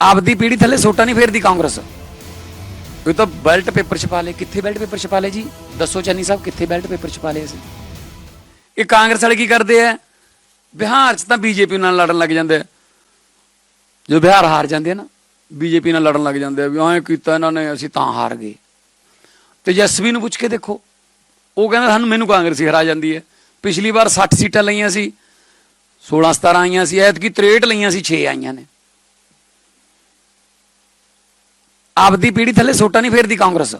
ਆਪਦੀ ਪੀੜੀ ਥੱਲੇ ਸੋਟਾ ਨਹੀਂ ਫੇਰਦੀ ਕਾਂਗਰਸ। ਇਹ ਤਾਂ ਬੈਲਟ ਪੇਪਰ ਛਪਾ ਲੇ ਕਿੱਥੇ ਬੈਲਟ ਪੇਪਰ ਛਪਾ ਲੇ ਜੀ? ਦੱਸੋ ਚੰਨੀ ਸਾਹਿਬ, ਕਿੱਥੇ ਬੈਲਟ ਪੇਪਰ ਛਪਾ ਲੇ ਅਸੀਂ? ਇਹ ਕਾਂਗਰਸ ਵਾਲੇ ਕੀ ਕਰਦੇ ਆ ਬਿਹਾਰ 'ਚ ਤਾਂ ਬੀਜੇਪੀ ਨਾਲ ਲੜਨ ਲੱਗ ਜਾਂਦੇ ਆ ਜਦੋਂ ਬਿਹਾਰ ਹਾਰ ਜਾਂਦੇ ਆ ਨਾ, ਬੀਜੇਪੀ ਨਾਲ ਲੜਨ ਲੱਗ ਜਾਂਦੇ ਆ ਵੀ ਐਂ ਕੀਤਾ ਇਹਨਾਂ ਨੇ, ਅਸੀਂ ਤਾਂ ਹਾਰ ਗਏ। ਤੇਜਸਵੀ ਨੂੰ ਪੁੱਛ ਕੇ ਦੇਖੋ। ਉਹ ਕਹਿੰਦਾ, ਸਾਨੂੰ ਮੈਨੂੰ ਕਾਂਗਰਸ ਹੀ ਹਰਾ ਜਾਂਦੀ ਹੈ ਪਿਛਲੀ ਵਾਰ 60 ਸੀਟਾਂ ਲਈਆਂ ਸੀ 16 17 ਆਈਆਂ ਸੀ, ਐਤਕੀ 63 ਲਈਆਂ ਸੀ 6 ਆਈਆਂ ਨੇ। ਆਪਦੀ ਪੀੜੀ ਥੱਲੇ ਸੋਟਾ ਨਹੀਂ ਫੇਰਦੀ ਕਾਂਗਰਸ।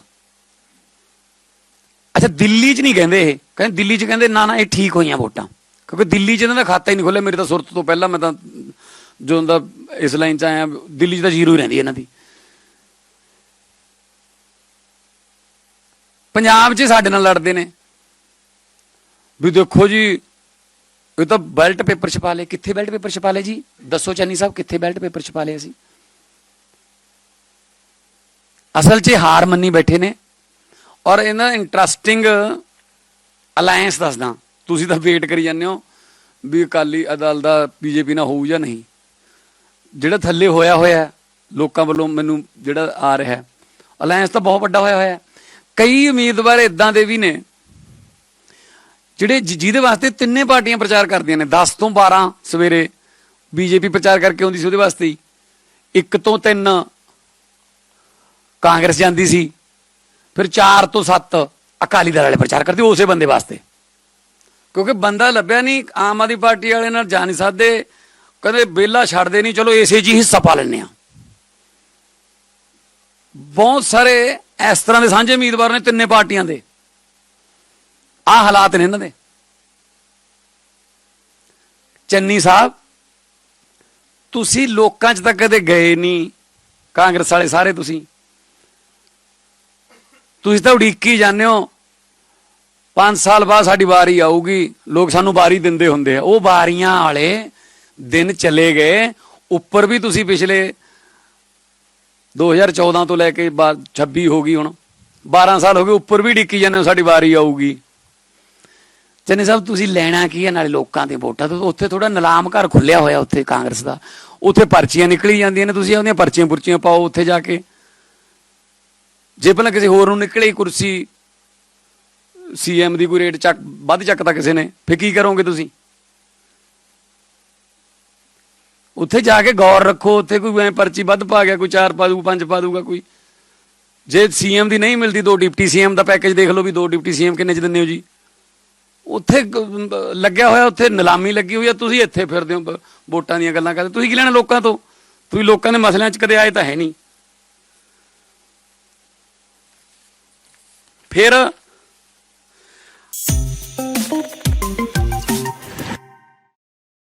ਅੱਛਾ, ਦਿੱਲੀ 'ਚ ਨਹੀਂ ਕਹਿੰਦੇ ਇਹ। ਕਹਿੰਦੇ ਦਿੱਲੀ 'ਚ ਕਹਿੰਦੇ ਨਾ ਨਾ, ਇਹ ਠੀਕ ਹੋਈਆਂ ਵੋਟਾਂ। ਕਿਉਂਕਿ ਦਿੱਲੀ 'ਚ ਇਹਨਾਂ ਦਾ ਖਾਤਾ ਹੀ ਨਹੀਂ ਖੋਲਿਆ ਮੇਰੀ ਤਾਂ ਸੁਰਤ ਤੋਂ ਪਹਿਲਾਂ ਮੈਂ ਤਾਂ ਜਦੋਂ ਦਾ ਇਸ ਲਾਈਨ 'ਚ ਆਇਆ, ਦਿੱਲੀ 'ਚ ਤਾਂ ਜ਼ੀਰੋ ਹੀ ਰਹਿੰਦੀ ਇਹਨਾਂ ਦੀ। ਪੰਜਾਬ 'ਚ ਸਾਡੇ ਨਾਲ ਲੜਦੇ ਨੇ। ਵੀ ਦੇਖੋ ਜੀ, ਇਹ ਤਾਂ ਬੈਲਟ ਪੇਪਰ ਛਪਾ ਲਏ। ਕਿੱਥੇ ਬੈਲਟ ਪੇਪਰ ਛਪਾ ਲਏ ਜੀ? ਦੱਸੋ ਚੰਨੀ ਸਾਹਿਬ, ਕਿੱਥੇ ਬੈਲਟ ਪੇਪਰ ਛਪਾ ਲਏ ਅਸੀਂ? ਅਸਲ 'ਚ ਹਾਰ ਮੰਨੀ ਬੈਠੇ ਨੇ। ਔਰ ਇਹਨਾਂ ਇੰਟਰਸਟਿੰਗ ਅਲਾਈਅੰਸ ਦੱਸਦਾ। ਤੁਸੀਂ ਤਾਂ ਵੇਟ ਕਰੀ ਜਾਂਦੇ ਹੋ ਵੀ ਅਕਾਲੀ ਅਦਲ ਦਾ ਬੀਜੇਪੀ ਨਾਲ ਹੋਊ ਜਾਂ ਨਹੀਂ। ਜਿਹੜਾ ਥੱਲੇ ਹੋਇਆ ਹੋਇਆ ਲੋਕਾਂ ਵੱਲੋਂ ਮੈਨੂੰ ਜਿਹੜਾ ਆ ਰਿਹਾ ਅਲਾਈਅੰਸ ਤਾਂ ਬਹੁਤ ਵੱਡਾ ਹੋਇਆ ਹੋਇਆ ਕਈ ਉਮੀਦਵਾਰ ਇਦਾਂ ਦੇ ਵੀ ਨੇ, ਜਿਹੜੇ ਜਿਹਦੇ ਵਾਸਤੇ ਤਿੰਨੇ ਪਾਰਟੀਆਂ ਪ੍ਰਚਾਰ ਕਰਦੀਆਂ ਨੇ। 10 ਤੋਂ 12 ਸਵੇਰੇ ਬੀਜੇਪੀ ਪ੍ਰਚਾਰ ਕਰਕੇ ਆਉਂਦੀ ਸੀ ਉਹਦੇ ਵਾਸਤੇ ਹੀ। ਇੱਕ ਤੋਂ 3 ਕਾਂਗਰਸ ਜਾਂਦੀ ਸੀ, ਫਿਰ 4 ਤੋਂ 7 ਅਕਾਲੀ ਦਲ ਵਾਲੇ ਪ੍ਰਚਾਰ ਕਰਦੇ ਉਸੇ ਬੰਦੇ ਵਾਸਤੇ। ਕਿਉਂਕਿ ਬੰਦਾ ਲੱਭਿਆ ਨਹੀਂ, ਆਮ ਆਦਮੀ ਪਾਰਟੀ ਵਾਲੇ ਨਾਲ ਜਾ ਨਹੀਂ ਸਕਦੇ ਕਦੇ ਬੇਲਾ ਛੱਡਦੇ ਨਹੀਂ, ਚਲੋ ਇਸੇ ਜੀ ਹਿੱਸਾ ਪਾ ਲੈਂਦੇ ਆ ਬਹੁਤ ਸਾਰੇ ਇਸ ਤਰ੍ਹਾਂ ਦੇ ਸਾਂਝੇ ਉਮੀਦਵਾਰ ਨੇ ਤਿੰਨੇ ਪਾਰਟੀਆਂ ਦੇ। ਆ ਹਾਲਾਤ ਨੇ ਇਹਨਾਂ ਦੇ। ਚੰਨੀ ਸਾਹਿਬ, ਤੁਸੀਂ ਲੋਕਾਂ 'ਚ ਤਾਂ ਕਦੇ ਗਏ ਨਹੀਂ, ਕਾਂਗਰਸ ਵਾਲੇ ਸਾਰੇ ਤੁਸੀਂ। ਤੁਸੀਂ ਤਾਂ ਉਡੀਕੀ ਜਾਂਦੇ ਹੋ। 5 ਸਾਲ ਬਾਅਦ ਸਾਡੀ ਵਾਰੀ ਆਊਗੀ। ਲੋਕ ਸਾਨੂੰ ਵਾਰੀ ਦਿੰਦੇ ਹੁੰਦੇ ਆ। ਉਹ ਵਾਰੀਆਂ ਵਾਲੇ ਦਿਨ ਚਲੇ ਗਏ। ਉੱਪਰ ਵੀ ਤੁਸੀਂ ਪਿਛਲੇ 2014 ਤੋਂ ਲੈ ਕੇ ਬਾ- 26 ਹੋ ਗਈ ਹੁਣ। 12 ਸਾਲ ਹੋ ਗਏ, ਉੱਪਰ ਵੀ ਡਿੱਕੀ ਜਾਂਦੇ ਹੋ, ਸਾਡੀ ਵਾਰੀ ਆਊਗੀ। ਚੰਨੀ ਸਾਹਿਬ, ਤੁਸੀਂ ਲੈਣਾ ਕੀ ਹੈ ਨਾਲੇ ਲੋਕਾਂ ਦੇ ਵੋਟਾਂ ਤੋਂ ਉੱਥੇ ਥੋੜਾ ਨਿਲਾਮ ਘਰ ਖੁੱਲਿਆ ਹੋਇਆ ਉੱਥੇ ਕਾਂਗਰਸ ਦਾ। ਉੱਥੇ ਪਰਚੀਆਂ ਨਿਕਲੀ ਜਾਂਦੀਆਂ ਨੇ। ਤੁਸੀਂ ਉਹਦੀਆਂ ਪਰਚੀਆਂ ਪੁਰਚੀਆਂ ਪਾਓ ਉੱਥੇ ਜਾ ਕੇ। ਜੇ ਪਹਿਲਾਂ ਕਿਸੇ ਹੋਰ ਨੂੰ ਨਿਕਲੇ ਕੁਰਸੀ ਸੀਐਮ ਦੀ ਕੋਈ ਰੇਟ ਚੱਕ, ਵੱਧ ਚੱਕਦਾ ਕਿਸੇ ਨੇ ਫੇ ਕੀ ਕਰੋਗੇ ਤੁਸੀਂ? ਉੱਥੇ ਜਾ ਕੇ ਗੌਰ ਰੱਖੋ, ਉੱਥੇ ਕੋਈ ਐ ਪਰਚੀ ਵੱਧ ਪਾ ਗਿਆ, ਕੋਈ ਚਾਰ ਪਾ ਦੂ ਪੰਜ ਪਾ ਦੂਗਾ ਕੋਈ। ਜੇ ਸੀਐਮ ਦੀ ਨਹੀਂ ਮਿਲਦੀ, ਦੋ ਡਿਪਟੀ ਸੀਐਮ ਦਾ ਪੈਕੇਜ ਦੇਖ ਲਓ ਵੀ ਦੋ ਡਿਪਟੀ ਸੀਐਮ ਕਿੰਨੇ ਚ ਦਿੰਦੇ ਹੋ ਜੀ। ਉੱਥੇ ਲੱਗਿਆ ਹੋਇਆ, ਉੱਥੇ ਨਿਲਾਮੀ ਲੱਗੀ ਹੋਈ ਆ, ਤੁਸੀਂ ਇੱਥੇ ਫਿਰਦੇ ਹੋ ਵੋਟਾਂ ਦੀਆਂ ਗੱਲਾਂ ਕਰਦੇ, ਤੁਸੀਂ ਕੀ ਲੈਣਾ ਲੋਕਾਂ ਤੋਂ? ਤੁਸੀਂ ਲੋਕਾਂ ਦੇ ਮਸਲਿਆਂ 'ਚ ਕਦੇ ਆਏ ਤਾਂ ਹੈ ਨਹੀਂ। ਫਿਰ